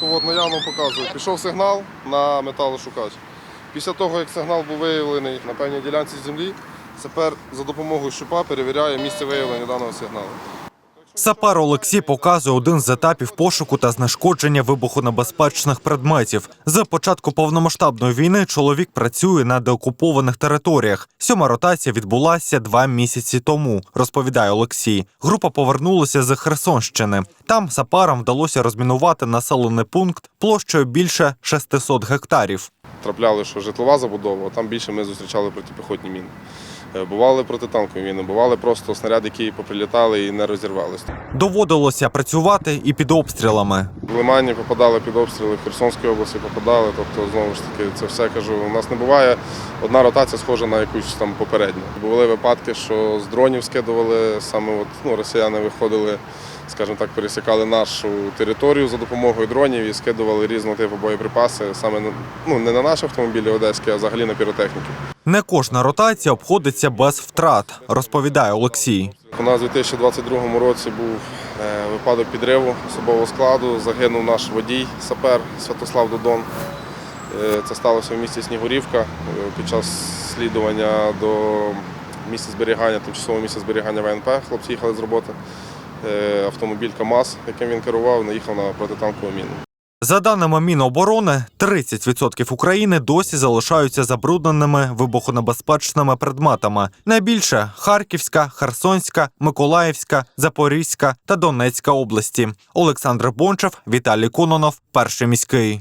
То я вам показую. Пішов сигнал на металошукач. Після того, як сигнал був виявлений на певній ділянці землі, тепер за допомогою щупа перевіряє місце виявлення даного сигналу. Сапер Олексій показує один з етапів пошуку та знешкодження вибухонебезпечних предметів. З початку повномасштабної війни чоловік працює на деокупованих територіях. Сьома ротація відбулася два місяці тому, розповідає Олексій. Група повернулася з Херсонщини. Там сапарам вдалося розмінувати населений пункт площею більше 600 гектарів. Трапляли, що житлова забудова, там більше ми зустрічали протипіхотні міни. Е, Бували протитанкові міни, бували просто снаряди, які поприлітали і не розірвалися. Доводилося працювати і під обстрілами. В Лимані попадали під обстріли, в Херсонській області попадали. Тобто, знову ж таки, це все кажу. У нас не буває одна ротація схожа на якусь там попередню. Були випадки, що з дронів скидували саме от, ну, росіяни виходили, скажімо так, пересікали нашу територію за допомогою дронів і скидували різного типу боєприпаси саме ну, не на наші автомобілі одеські, а взагалі на піротехніки. Не кожна ротація обходиться без втрат, розповідає Олексій. У нас у 2022 році був е, випадок підриву особового складу. Загинув наш водій, сапер Святослав Додон. Е, Це сталося в місті Снігурівка е, під час слідування до місця зберігання, тимчасового місця зберігання ВНП. Хлопці їхали з роботи. Е, Автомобіль КАМАЗ, яким він керував, наїхав на протитанкову міну. За даними Міноборони, 30% України досі залишаються забрудненими вибухонебезпечними предметами. Найбільше Харківська, Херсонська, Миколаївська, Запорізька та Донецька області. Олександр Бончев, Віталій Кононов, перший міський.